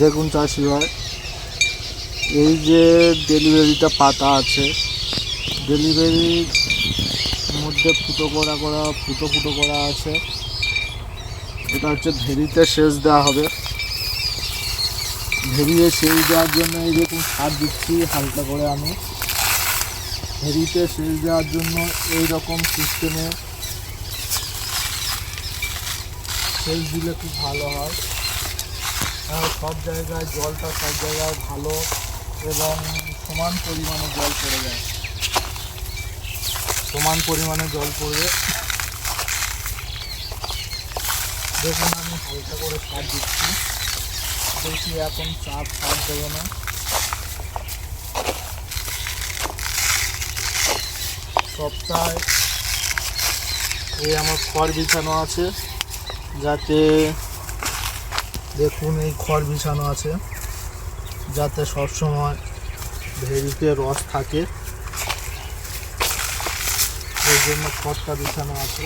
দেখুন চাষি ভাই, এই যে ডেলিভারিটা পাতা আছে ডেলিভারির মধ্যে ফুটো করা করা, ফুটো ফুটো করা আছে। এটা হচ্ছে ভেরিতে সেচ দেওয়া হবে। ভেরিয়ে সেচ দেওয়ার জন্য এই দেখুন সার দিচ্ছি হালকা করে আমি। ভেরিতে সেচ দেওয়ার জন্য এই রকম সিস্টেমে সেচ দিলে খুব ভালো হয়। সব জায়গায় জলটা সব জায়গায় ভালো এবং সমান পরিমাণে জল পড়ে যায়। সমান পরিমাণে জল পড়বে। দেখুন, আমি হালকা করে সার দিচ্ছি। বেশি এখন চাপ সার দেবো না। সপ্তাহে এই আমার খড় বিছানো আছে, যাতে দেখুন, এই খড় বিছানো আছে, যাতে সবসময় ভেরিতে রস থাকে। এই জন্য খড়টা বিছানো আছে।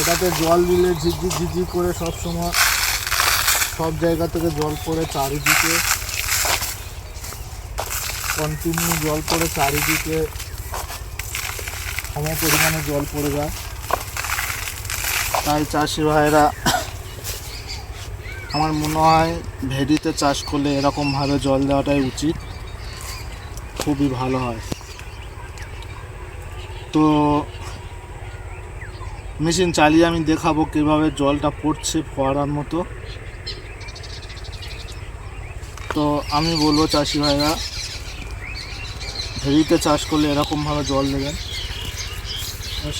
এটাতে জল দিলে ঝিঝি ঝিঝি করে সবসময় সব জায়গা থেকে জল পড়ে চারিদিকে। কন্টিনিউ জল পড়ে চারিদিকে। সম পরিমাণে জল পড়ে যায়। তাই চাষি ভাইরা আমার মনে হয় ভেড়িতে চাষ করলে এরকমভাবে জল দেওয়াটাই উচিত। খুবই ভালো হয়। তো মেশিন চালিয়ে আমি দেখাবো কীভাবে জলটা পড়ছে ফোয়ারার মতো। তো আমি বলব চাষি ভাইরা ভেড়িতে চাষ করলে এরকমভাবে জল দেবেন।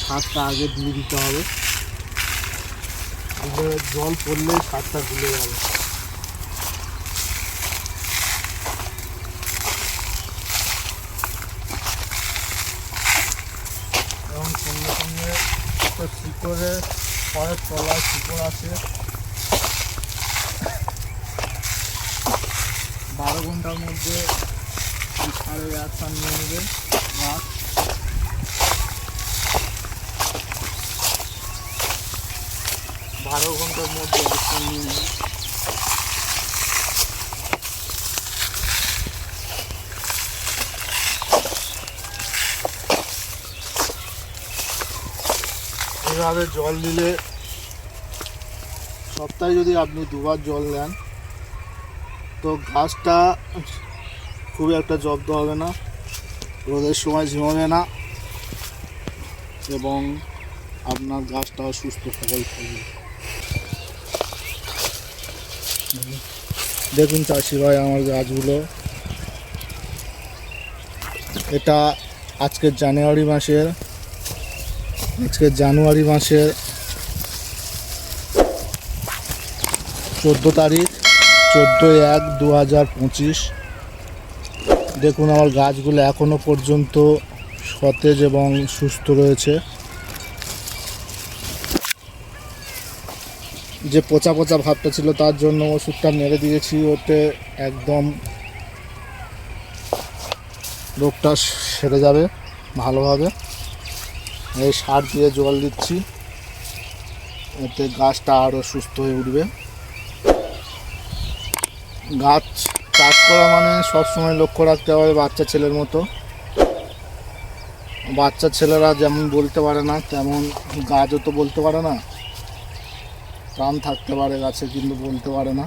সারটা আগে দিয়ে দিতে হবে। জল পড়লেই সারটা গুলে যাবে এবং সঙ্গে সঙ্গে শিকড়ে পরের তলায় শিকড় আছে। বারো ঘণ্টার মধ্যে সারের অ্যাকশান নিয়ে নেবে গাছ বারো ঘণ্টার মধ্যে অ্যাকশান নিয়ে নেবে এইভাবে জল দিলে সপ্তাহে যদি আপনি দুবার জল দেন তো গাছটা খুবই একটা জব্দ হবে না। রোদের সময় ঝিমাবে না এবং আপনার গাছটাও সুস্থ সবল থাকবে। দেখুন চাষি ভাই, আমার গাছগুলো। এটা আজকের জানুয়ারি মাসের আজকের জানুয়ারি মাসের চোদ্দ তারিখ চোদ্দোই এক দু হাজার পঁচিশ। দেখুন আমার গাছগুলো এখনও পর্যন্ত সতেজ এবং সুস্থ রয়েছে। যে পচা পচা ভাবটা ছিল তার জন্য ওষুধটা মেরে দিয়েছি, ওতে একদম রোগটা সেরে যাবে ভালোভাবে। এই সার দিয়ে জল দিচ্ছি, এতে গাছটা আরও সুস্থ হয়ে উঠবে। গাছ চাষ করা মানে সবসময় লক্ষ্য রাখতে হবে বাচ্চা ছেলের মতো। বাচ্চা ছেলেরা যেমন বলতে পারে না, তেমন গাছও তো বলতে পারে না। প্রাণ থাকতে পারে, গাছে কিন্তু বলতে পারে না।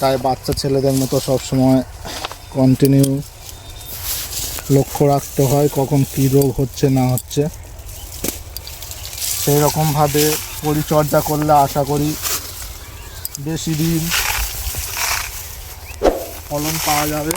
তাই বাচ্চা ছেলেদের মতো সবসময় কন্টিনিউ লক্ষ্য রাখতে হয়, কখন কী রোগ হচ্ছে, না হচ্ছে। সেই রকমভাবে পরিচর্যা করলে আশা করি বেশি দিন ফলন পাওয়া যাবে।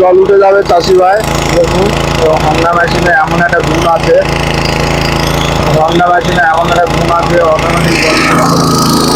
জল উঠে যাবে চাষি ভাই। দেখুন, তো হন্ডা মেশিনে এমন একটা গুণ আছে। হন্ডা মেশিনে এমন একটা গুণ আছে অটোমেটিক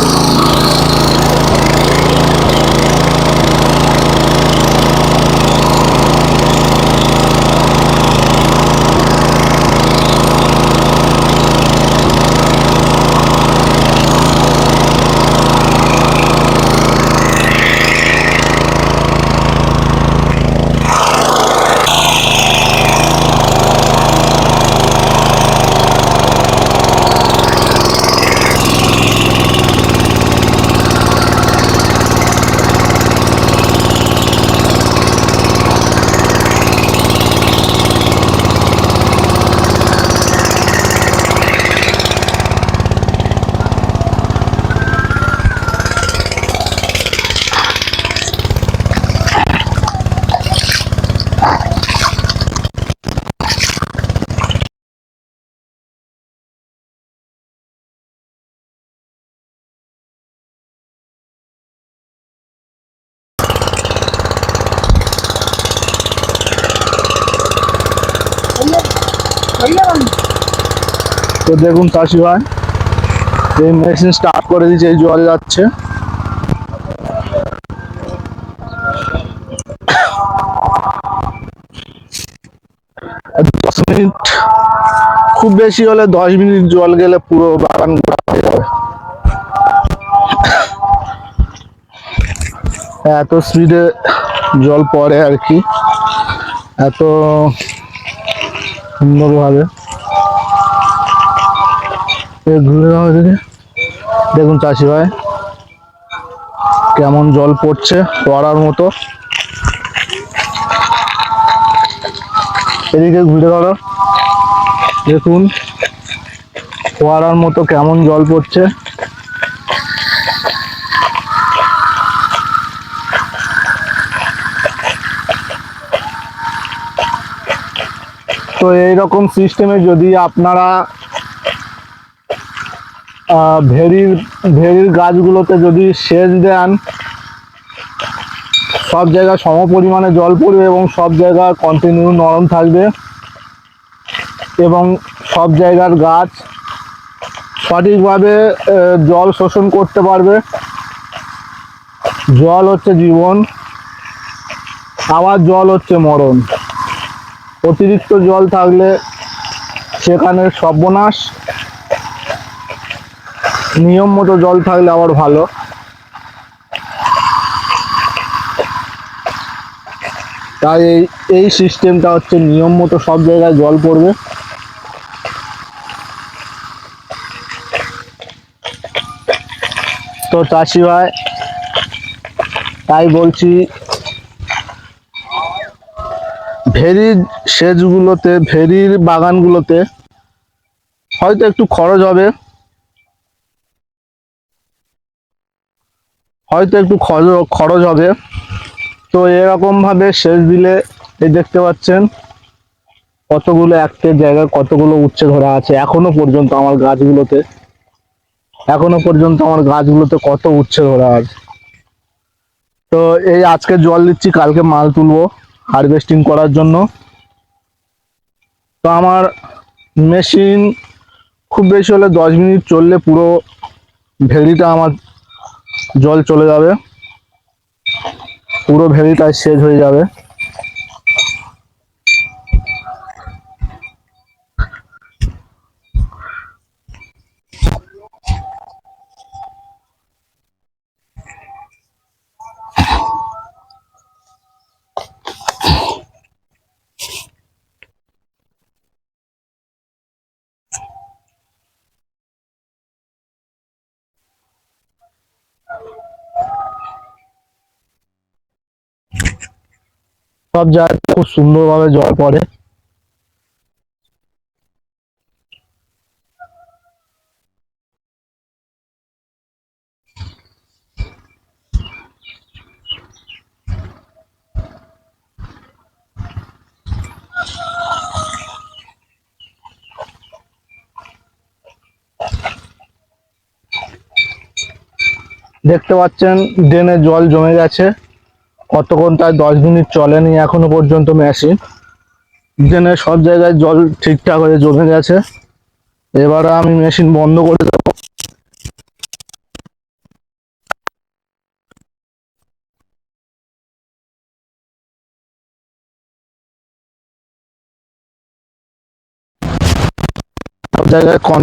তো দেখুন চাষি ভাই। এই মেশিন স্টার্ট করে দিচ্ছে এই জল যাচ্ছে। দশ মিনিট, খুব বেশি হলে দশ মিনিট জল গেলে পুরো বাগান ভরা হয়ে যাবে। এত স্পিডে জল পড়ে আর কি। এত সুন্দরভাবে। ঘুরে দেওয়া হয়েছে দেখুন চাষি ভাই, কেমন জল পড়ছে পড়ার মতো। এদিকে ঘুরে ধরো দেখুন ফোয়ারার মতো কেমন জল পড়ছে। তো এইরকম সিস্টেমে যদি আপনারা ভেরির ভেরির গাছগুলোতে যদি সেচ দেন, সব জায়গায় সম পরিমাণে জল পড়বে এবং সব জায়গা কন্টিনিউ নরম থাকবে এবং সব জায়গার গাছ সঠিকভাবে জল শোষণ করতে পারবে। জল হচ্ছে জীবন, আবার জল হচ্ছে মরণ। অতিরিক্ত জল থাকলে সেখানে সর্বনাশ। নিয়ম মতো জল থাকলে আবার ভালো। তাই এই এই সিস্টেমটা হচ্ছে নিয়ম মতো সব জায়গায় জল পড়বে। তো চাষি ভাই, তাই বলছি ভেরির সেচগুলোতে ভেরির বাগানগুলোতে হয়তো একটু খরচ হবে। হয়তো একটু খরচ হবে। তো এরকম ভাবে সেচ দিলে এই দেখতে পাচ্ছেন, কতগুলো একটা জায়গায় কতগুলো উচ্ছে ধরা আছে। এখনও পর্যন্ত আমার গাছগুলোতে, এখনও পর্যন্ত আমার গাছগুলোতে কত উচ্ছে ধরা আছে। তো এই আজকে জল দিচ্ছি, কালকে মাল তুলবো। হারভেস্টিং করার জন্য। তো আমার মেশিন খুব বেশি হলে দশ মিনিট চললে পুরো ভেড়িটা আমার জল চলে যাবে। পুরো ভেড়িটা শেষ হয়ে যাবে। সব জায়গায় খুব সুন্দরভাবে জল পড়ে। দেখতে পাচ্ছেন ড্রেনে জল জমে গেছে। কতক্ষণ তাই দশ মিনিট চলেনি এখনও পর্যন্ত মেশিন। যেখানে সব জায়গায় জল ঠিকঠাক হয়ে জমে গেছে। এবারে আমি মেশিন বন্ধ করে দেবো। জায়গায় কন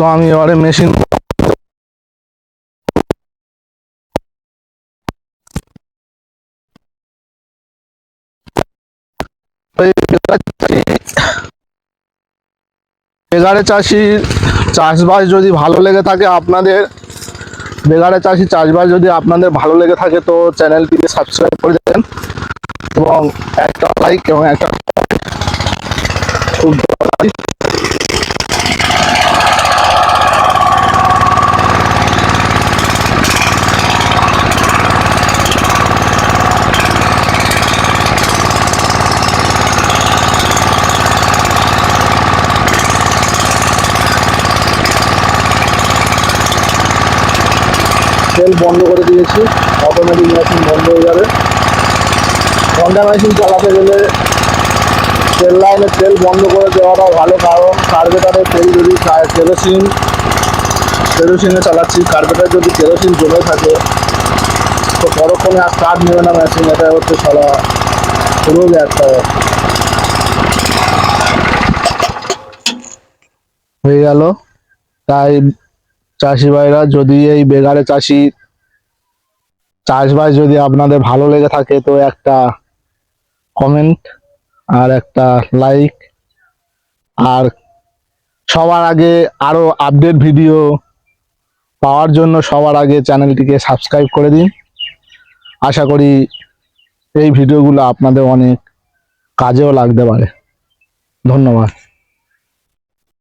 তো আমি এবারে মেশিন বেগারে চাষির চাষবাস যদি ভালো লেগে থাকে আপনাদের বেগারে চাষি চাষবাস যদি আপনাদের ভালো লেগে থাকে তো চ্যানেলটিকে সাবস্ক্রাইব করে দেবেন এবং একটা লাইক এবং একটা খুব তেল বন্ধ করে দিয়েছি অটোমেটিক মেশিন বন্ধ হয়ে যাবে। হন্ডা মেশিন চালাতে গেলে তেল লাইনে তেল বন্ধ করে দেওয়াটা ভালো, কারণ কার্বেটারে তেল যদি কেরোসিন কেরোসিনে চালাচ্ছি কার্বেটার যদি কেরোসিন জমে থাকে, তো পরক্ষণে আর কাজ নেবে না মেশিন এটা হচ্ছে সারা রোগ একটা হয়ে গেল। তাই চাষি ভাইরা যদি এই বেগারে চাষি চাষবাস যদি আপনাদের ভালো লেগে থাকে, তো একটা কমেন্ট আর একটা লাইক আর সবার আগে আরও আপডেট ভিডিও পাওয়ার জন্য সবার আগে চ্যানেলটিকে সাবস্ক্রাইব করে দিন। আশা করি এই ভিডিওগুলো আপনাদের অনেক কাজেও লাগতে পারে। ধন্যবাদ।